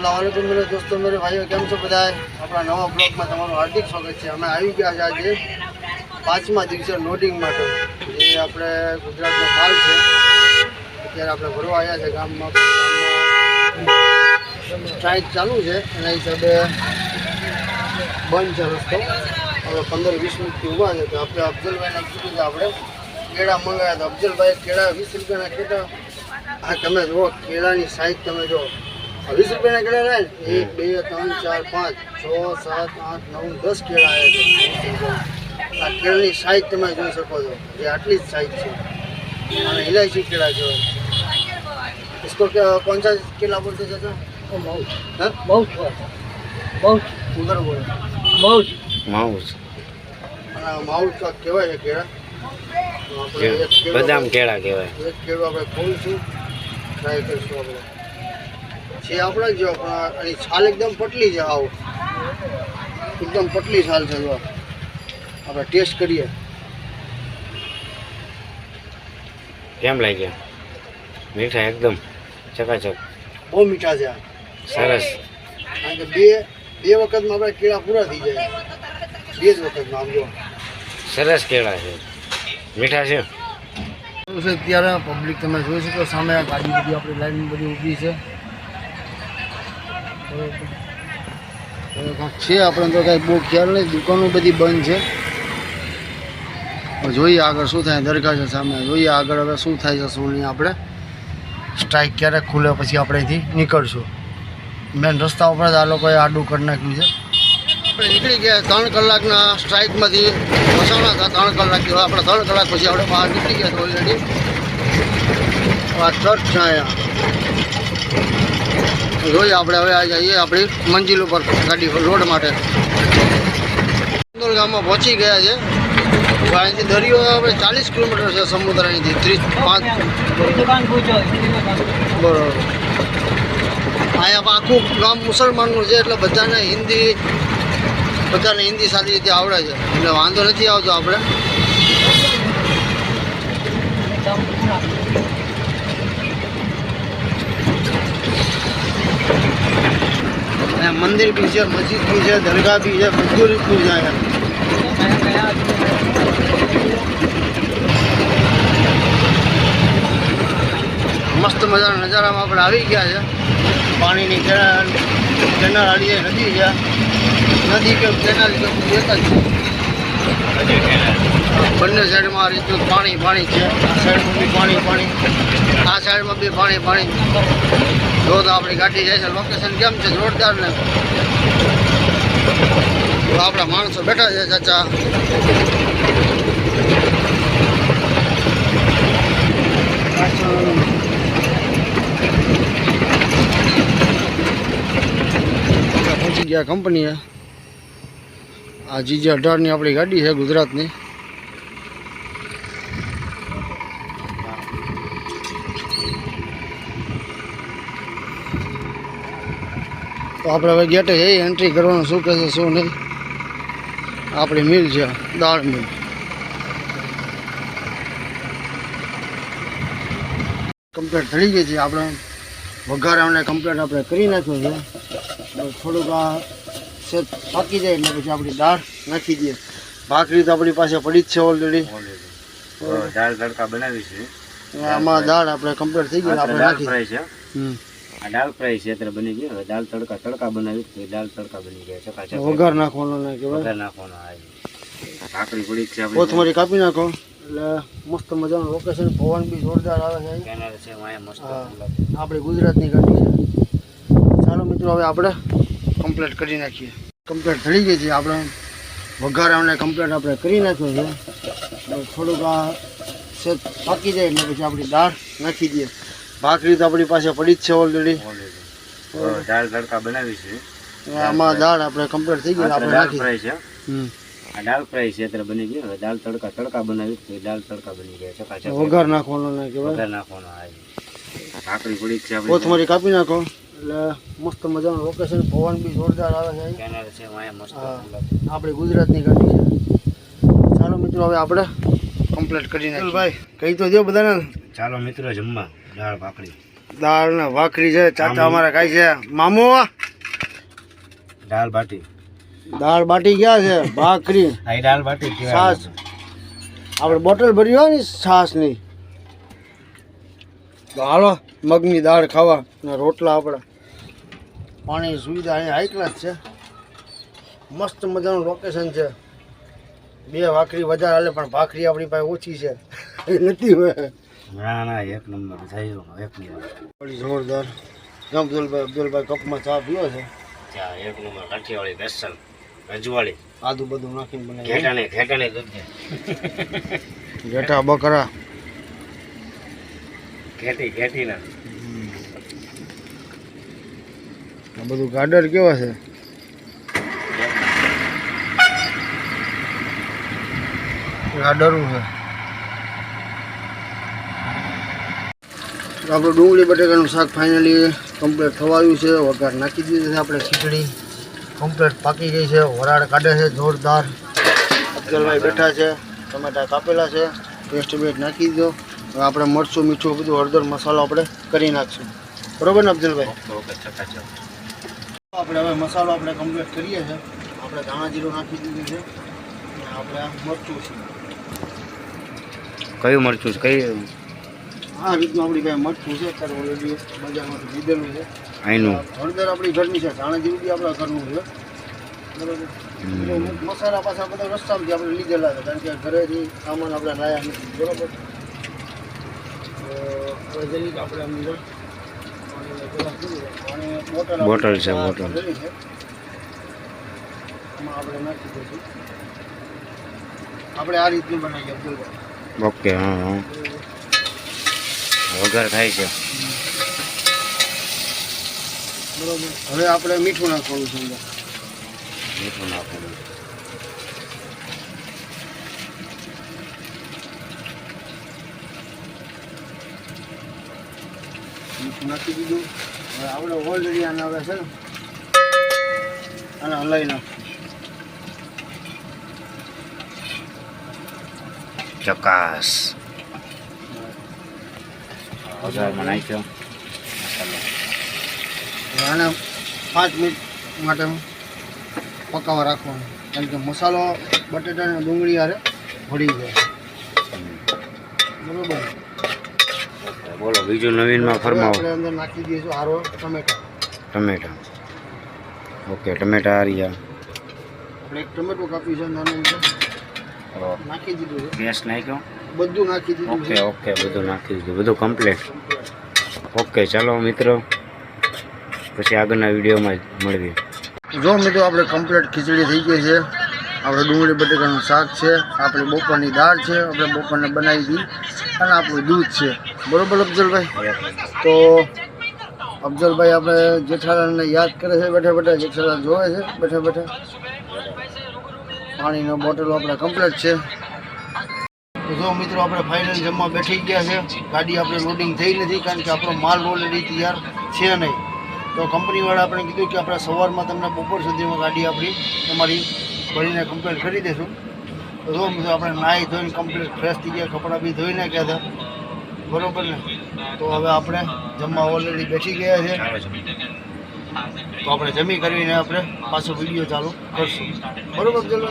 અસલામ વાલેકુમ મેરે દોસ્તો મેરે ભાઈઓ, કેમ છો બધા આપણા નવા બ્લોગમાં તમારું હાર્દિક સ્વાગત છે. અમે આવી ગયા છે આજે પાંચમા દિવસે લોડિંગ માટે. જે આપણે ગુજરાતનો માલ છે. અત્યારે આપણે ભરવા આવ્યા છે ગામમાં. સ્ટ્રાઇક ચાલુ છે. એના હિસાબે બંધ છે રસ્તો. હવે પંદર વીસ મિનિટથી ઊભા છે. તો આપણે અફઝલભાઈને કીધું કે આપણે કેળા મંગાવ્યા તો અફઝલભાઈ કેળા વીસ રૂપિયાના કેટલા આ તમે જુઓ, કેળાની સાઈઝ તમે જુઓ. વીસ રૂપિયાના કેળા રહે ને એક બે ત્રણ ચાર પાંચ છ સાત આઠ નવ દસ કેળા આવ્યા છે આ કેળાની સાઈઝ તમે જોઈ શકો છો જે આટલી જ સાઈઝ છે અને ઇલાયચી કેળા કહેવાય इसको क्या कौन सा केला बोलते चाचा हाँ? बहुत बहुत उधर बोलो बहुत માઉસ અને માઉલ કા કહેવાય છે કેળા તો આપણે એક કેળો- બદામ કેળા કહેવાય એક કેળો આપણે ખોલશું ટ્રાય કરીશું આપણે છે આપણા જ જો પણ આની છાલ એકદમ પટલી છે આવો. એકદમ પટલી છાલ છે જો. આપણે ટેસ્ટ કરીએ. કેમ લાગ્યા? મીઠા એકદમ ચકાચક. બહુ મીઠા છે આ. સરસ. કારણ કે બે બે વખતમાં આપણે કેળા પૂરા થઈ જાય. બે જ વખતમાં આમ જો. સરસ કેળા છે. મીઠા છે? અત્યારે પબ્લિક તમે જોઈ શકો સામે આ ગાડી બધી આપણી લાઈન બધી ઊભી છે. છે, આપણે તો કાંઈ બહુ ખ્યાલ નહીં. દુકાનો બધી બંધ છે. જોઈએ આગળ શું થાય. દરગાહ છે સામે. જોઈએ આગળ હવે શું થાય છે શું નહીં આપણે. સ્ટ્રાઇક ક્યારેક ખુલે પછી આપણે અહીંથી નીકળશું. મેન રસ્તા ઉપર જ આ લોકોએ આડું કરી નાખ્યું છે. આપણે નીકળી ગયા ત્રણ કલાકના સ્ટ્રાઇકમાંથી. વસાણા હતા ત્રણ કલાક. જેવા આપણે ત્રણ કલાક પછી આપણે બહાર નીકળી ગયા ઓલરેડી આ ચર્ચ છે અહીંયા. જોઈએ, આપણે હવે આ જઈએ આપણી મંજિલ ઉપર ગાડી રોડ માટે. ગામમાં પહોંચી ગયા છે. અહીંથી દરિયો આપણે ચાલીસ કિલોમીટર છે સમુદ્ર અહીંથી, ત્રીસ, પાંચ. બરોબર. અહીંયા આખું ગામ મુસલમાનનું છે, એટલે બધાને હિન્દી બધાને હિન્દી સારી રીતે આવડે છે. એટલે વાંધો નથી આવતો આપણે. અહીંયા મંદિર બી છે મસ્જિદ બી છે દરગાહ બી છે બધું રીતનું છે અહીંયા મસ્ત મજાના નજારામાં આપણે આવી ગયા છે પાણીની કેનાલ કેનાલ આડી નદી છે નદી કે કેનાલ કે બધું એક જ છે બંને સાઈડમાં આ રીતનું પાણી પાણી છે આ સાઈડમાં બી પાણી પાણી આ સાઈડમાં બી પાણી પાણી જો તો આપણી ગાડી જાય છે લોકેશન કેમ છે જોરદાર ને તો આપણા માણસો બેઠા છે ચાચા પહોંચી ગયા કંપનીએ આ જીજે અઢારની આપણી ગાડી છે ગુજરાતની તો આપણે હવે ગેટે જઈએ એન્ટ્રી કરવાનું શું કહેશે શું નહીં. આપણી મિલ છે દાળ મિલ કમ્પ્લેટ થઈ ગઈ છે આપણે. વઘારાને કમ્પ્લેટ આપણે કરી નાખ્યું છે. થોડુંક આ સેજ પાકી જાય એટલે પછી આપણી દાળ નાખી દઈએ. ભાખરી તો આપણી પાસે પડી જ છે ઓલરેડી દાળ તડકા બનાવી છે. આમાં દાળ આપણે કમ્પ્લેટ થઈ ગઈ આપણે નાખી. છે. હમ. આ દાળ ફ્રાય છે અત્યારે બની ગયું હવે દાળ તડકા તડકા બનાવી તો દાળ તડકા બની ગયા ચકાચક વઘાર નાખવાનો ને વઘાર નાખવાનો આ ભાખરી પડી છે કોથમરી કાપી નાખો. એટલે મસ્ત મજાનું લોકેશન પવન બી જોરદાર આવે છે. કેનાલ છે મસ્ત. આપણી ગુજરાતની ગાડી છે. ચાલો મિત્રો હવે આપણે કમ્પ્લીટ કરી નાખીએ. કમ્પ્લીટ થઈ ગઈ છે આપણે. વઘારાને કમ્પ્લીટ આપણે કરી નાખ્યું છે. થોડુંક આ પાકી જાય એટલે પછી આપણી દાળ નાખી દઈએ. ભાખરી તો આપણી પાસે પડી જ છે ઓલરેડી. દાળ તડકા બનાવી છે. આમાં દાળ આપણે કમ્પ્લીટ થઈ ગઈ આપણે દાળ ફ્રાય છે. આ દાળ ફ્રાય છે અત્યારે બની ગયું હવે દાળ તડકા તડકા બનાવી દાળ તડકા બની ગયા ચકાચક વઘાર નાખવાનો ને કહેવાય. વઘાર નાખવાનો ભાખરી પડી છે કોથમરી કાપી નાખો. એટલે મસ્ત મજાનું લોકેશન પવન બી જોરદાર આવે છે. અહીં. કેનાલ છે અહીંયા મસ્ત આપણી ગુજરાતની ગાડી છે. ચાલો મિત્રો હવે આપણે કમ્પ્લીટ કરી નાખીએ. ભાઈ. કહી તો દો બધાને. ચાલો મિત્રો જમવા. દાળ ભાખરી દાળ ને ભાખરી છે ચાચા અમારા ખાય છે. મામો દાળ બાટી. દાળ બાટી ક્યાં છે ભાખરી. આઈ દાળ બાટી છાશ. આપણે બોટલ ભરી હોય ને છાશની. તો હાલો મગની દાળ ખાવા ને રોટલા આપણા. પાણીની સુવિધા અહીંયા હાઈ ક્લાસ છે. મસ્ત મજાનું લોકેશન છે. બે ભાખરી વધારે હાલે પણ ભાખરી આપણી પાસે ઓછી છે. નથી હોય. ના ના એક નંબર થયું એક નંબર. બડી જોરદાર. અબ્દુલભાઈ અબ્દુલભાઈ કપમાં ચા પીવો છે? ચા એક નંબર કાઠિયાવાડી બેસન રજવાડી આદુ બધું નાખીને બનાવી ઘેટાને ઘેટાને દૂધ ઘેટા બકરા. ઘેટી ઘેટી ના આ બધું ગાર્ડર કેવા છે? ગાર્ડરું છે. આપણું ડુંગળી બટેકાનું શાક ફાઇનલી કમ્પ્લીટ થવાયું છે. વઘાર નાખી દીધી છે આપણે ખીચડી. કમ્પ્લીટ પાકી ગઈ છે. વરાળ કાઢે છે જોરદાર. અફજલભાઈ બેઠા છે. ટમેટા કાપેલા છે. પેસ્ટ બેટ નાખી દીધો. હવે આપણે મરચું મીઠું બધું હળદર મસાલો આપણે કરી નાખશું. બરોબર ને અફજલભાઈ આપણે હવે મસાલો આપણે કમ્પ્લીટ કરીએ છીએ. આપણે ધાણા જીરું નાખી દીધું છે. આપણે મરચું છે. કયું મરચું છે? કઈ આ રીતનું આપણી પાસે મઠું છે અત્યારે ઓલરેડી બજારમાંથી લીધેલું છે. આઈનું હળદર આપણી ઘરની છે ધાણા જીરું બી આપણા ઘરનું છે. બરાબર મસાલા પાછા બધા રસ્તામાંથી આપણે લીધેલા છે કારણ કે ઘરેથી સામાન આપણે લાયા નથી. બરાબર? તો હવે આપણે અંદર. બોટલ છે, બોટલ. આપણે નાખી દઈશું. આપણે આ રીતનું બનાવીએ ઓકે હા હા. વઘાર થાય છે. બરોબર. હવે આપણે મીઠું નાખવાનું છે મીઠું નાખવાનું. મીઠું નાખી દીધું. હવે આપણે ઓલરેડી આને હવે છે ને આને હલાવી નાખ ચકાસ. વઘારમાં નાખ્યો આને પાંચ મિનિટ માટે પકાવવા રાખવાનું. કારણ કે મસાલો બટેટા અને ડુંગળી હારે ભળી જાય. બરોબર? બોલો બીજું નવીનમાં ફરમાવો આપણે અંદર નાખી દઈશું આરો ટમેટા. ટમેટા. ઓકે ટમેટા હારી રહ્યા આપણે એક ટમેટો કાપ્યું છે નાનું નાખી દીધું ગેસ નાખ્યો? બધું નાખી દીધું ઓકે ઓકે બધું નાખી દીધું. બધું કમ્પ્લીટ ઓકે ચાલો મિત્રો. પછી આગળના વિડીયોમાં મળીએ. જો મિત્રો આપણે કમ્પ્લીટ ખીચડી થઈ ગઈ છે. આપણે ડુંગળી બટેકાનું શાક છે આપણી બપોરની દાળ છે આપણે બપોરને બનાવી હતી અને આપણું દૂધ છે. બરોબર અફજલભાઈ તો અફજલભાઈ આપણે જેઠાલાલને યાદ કરે છે બેઠા બેઠા જેઠાલાલ જોવે છે બેઠા બેઠા. પાણીનો બોટલો આપણે કમ્પ્લીટ છે. તો જો મિત્રો આપણે ફાઇનલ જમવા બેઠી ગયા છે, ગાડી આપણે લોડિંગ થઈ નથી કારણ કે આપણો માલ ઓલરેડી તૈયાર છે નહીં. તો કંપનીવાળા આપણે કીધું કે આપણે સવારમાં તમને બપોર સુધીમાં ગાડી આપણી તમારી ભરીને કમ્પ્લીટ કરી દઈશું તો જો મિત્રો આપણે નાહી ધોઈને કમ્પ્લીટ ફ્રેશ થઈ ગયા, કપડાં બી ધોઈ નાખ્યા હતા. બરાબર ને? તો હવે આપણે જમવા ઓલરેડી બેઠી ગયા છે. તો આપણે જમી કરીને આપણે પાછો વીડિયો ચાલુ કરશું. બરાબર, ચાલો.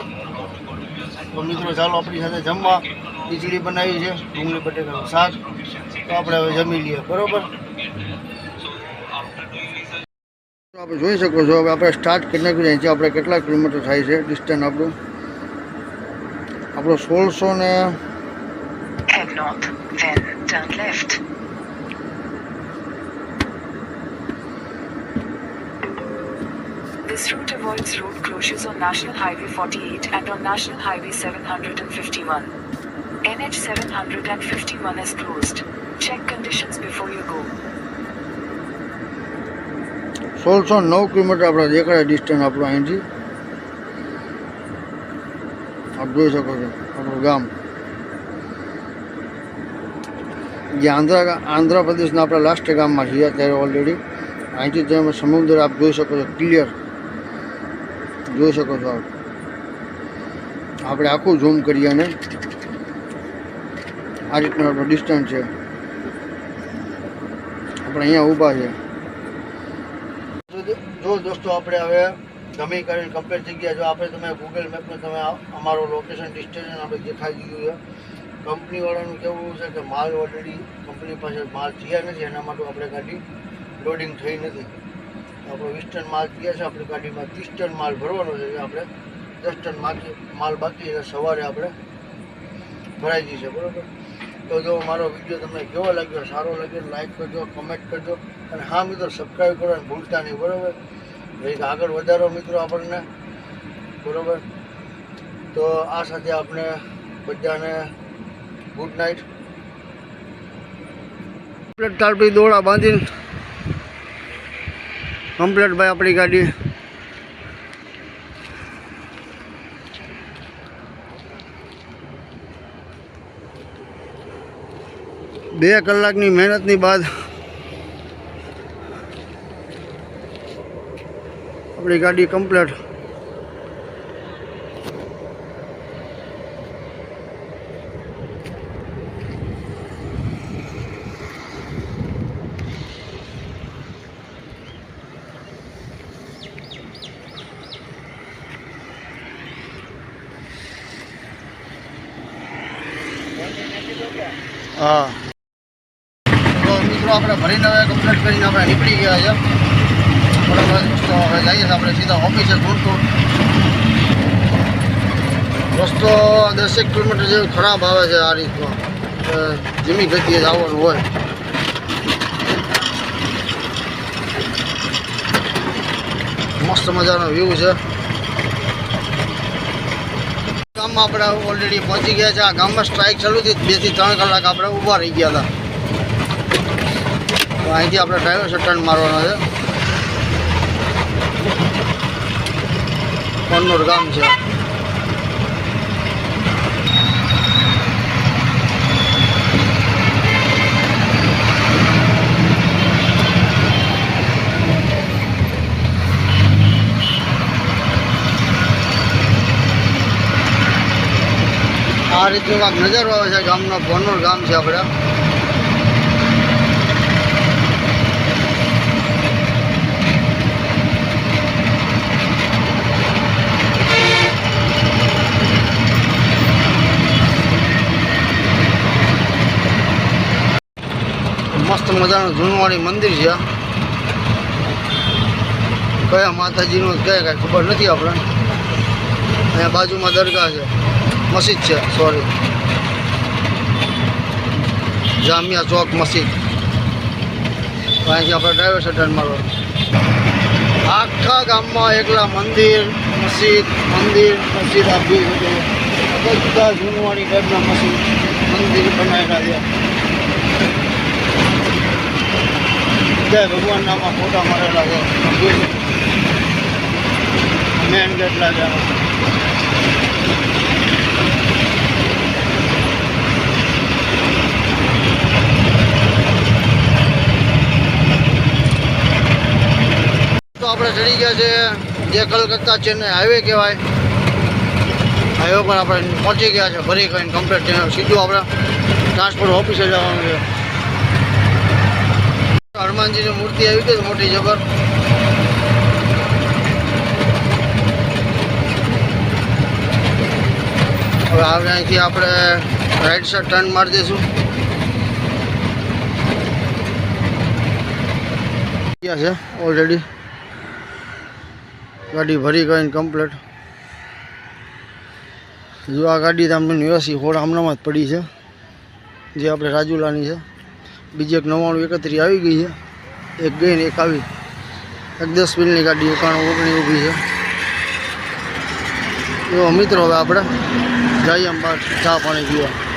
તો મિત્રો ચાલો આપણી સાથે જમવા. ખીચડી બનાવી છે ડુંગળી બટેકાનું શાક તો આપણે હવે જમી લઈએ બરોબર આપણે જોઈ શકો છો હવે આપણે સ્ટાર્ટ કરી નાખ્યું છે અહીંથી આપણે કેટલા કિલોમીટર થાય છે ડિસ્ટન્સ આપણું આપણું સોળસો ને Head north, then turn left. This route avoids road closures on National Highway 48 and on National Highway 751. NH 751 is closed. Check conditions before you go. સોળસો નવ કિલોમીટર આપણે દેખાડે ડિસ્ટન્સ આપણું અહીંથી આપ જોઈ શકો છો આપણું ગામ જે આંધ્ર આંધ્રપ્રદેશના આપણા લાસ્ટ ગામમાં છીએ અત્યારે ઓલરેડી અહીંથી તમે સમુદ્ર આપ જોઈ શકો છો ક્લિયર જોઈ શકો છો આપ આપણે આખું ઝૂમ કરીએ અને આ રીતનું આપણું ડિસ્ટન્સ છે. આપણે અહીંયા ઊભા છે જો દોસ્તો આપણે હવે ગમે કરીને કમ્પેર થઈ ગયા. જો આપણે તમે ગૂગલ મેપમાં તમે અમારો લોકેશન ડિસ્ટન્સ આપણે દેખાઈ દીધું છે. કંપનીવાળાનું કેવું છે કે માલ ઓલરેડી કંપની પાસે માલ થયા નથી. એના માટે આપણે ગાડી લોડિંગ થઈ નથી. આપણો વીસ ટન માલ થયા છે. આપણી ગાડીમાં ત્રીસ ટન માલ ભરવાનો છે. આપણે દસ ટન માલ બાકી એટલે સવારે આપણે ભરાઈ જશે બરાબર? તો જો મારો વીડિયો તમને કેવો લાગ્યો, સારો લાગ્યો લાઈક કરજો કમેન્ટ કરજો. અને હા મિત્રો સબસ્ક્રાઈબ કરવાનું ભૂલતા નહીં, બરાબર? એક આગળ વધારો મિત્રો આપણને, બરાબર? તો આ સાથે આપણે બધાને ગુડ નાઇટ કમ્પ્લેટ તારપી દોડા બાંધીને. કમ્પ્લેટ ભાઈ આપણી ગાડી. બે કલાકની મહેનતની બાદ આપણી ગાડી કમ્પ્લેટ. હા. મિત્રો આપણે ભરીને હવે કમ્પ્લીટ કરીને આપણે નીકળી ગયા છે તો હવે જઈએ છીએ આપણે સીધા ઓફિસે ધૂળતું રસ્તો દસેક કિલોમીટર જેવો ખરાબ આવે છે આ રીતનો. ધીમી ગતિએ જવાનું હોય. મસ્ત મજાનો વ્યૂ છે. ગામમાં આપણે ઓલરેડી પહોંચી ગયા છે. આ ગામમાં સ્ટ્રાઇક ચાલુ હતી બેથી ત્રણ કલાક આપણે ઊભા રહી ગયા હતા. તો અહીંથી આપણે ડ્રાઈવર ટર્ન મારવાનો છે? કોન્નોર ગામ છે. આ રીતનું કાંક નજારો આવે છે ગામનો ભોનોર ગામ છે આપણે. મજાનું જૂનવાણી મંદિર છે. કયા માતાજીનું કયા કાંઈ ખબર નથી આપણે. અહીંયા બાજુમાં દરગાહ છે. મસ્જિદ છે સોરી જામિયા ચોક મસ્જિદ. અહીંથી આપણે ડ્રાઈવર સટન મારો આખા ગામમાં એકલા મંદિર, મસ્જિદ મંદિર, મસ્જિદ આપી બધા જૂનવાણી ટાઈપના મસ્જિદ, મંદિર બનાવેલા છે. જય ભગવાનનામાં ફોટા મારેલા છે મેન ગેટ લાગ્યા તો આપણે ચડી ગયા છે જે કલકત્તા ચેન્નઈ હાઈવે કહેવાય. હાઈવે પર આપણે પહોંચી ગયા છે. ફરી કરીને કમ્પ્લીટ સીધું આપણે ટ્રાન્સપોર્ટ ઓફિસે જવાનું છે. હનુમાનજીની મૂર્તિ આવી ગઈ મોટી જબર. હવે આપણે અહીંથી આપણે રાઈટ સાઈડ ટર્ન મારી દઈશું. ગયા છે ઓલરેડી ગાડી ભરી ગઈ કમ્પ્લીટ જો આ ગાડી તમને નિવાસી હોળ હમણાંમાં જ પડી છે. જે આપણે રાજુલાની છે. બીજી એક નવ્વાણું એકત્રી આવી ગઈ છે. એક ગઈ ને એક આવી. એક દસ મિનિટની ગાડી એકાણું ઓગણી ઊભી છે. એવો મિત્રો હવે આપણે જઈએ અંબા ચા પાણી પીવા.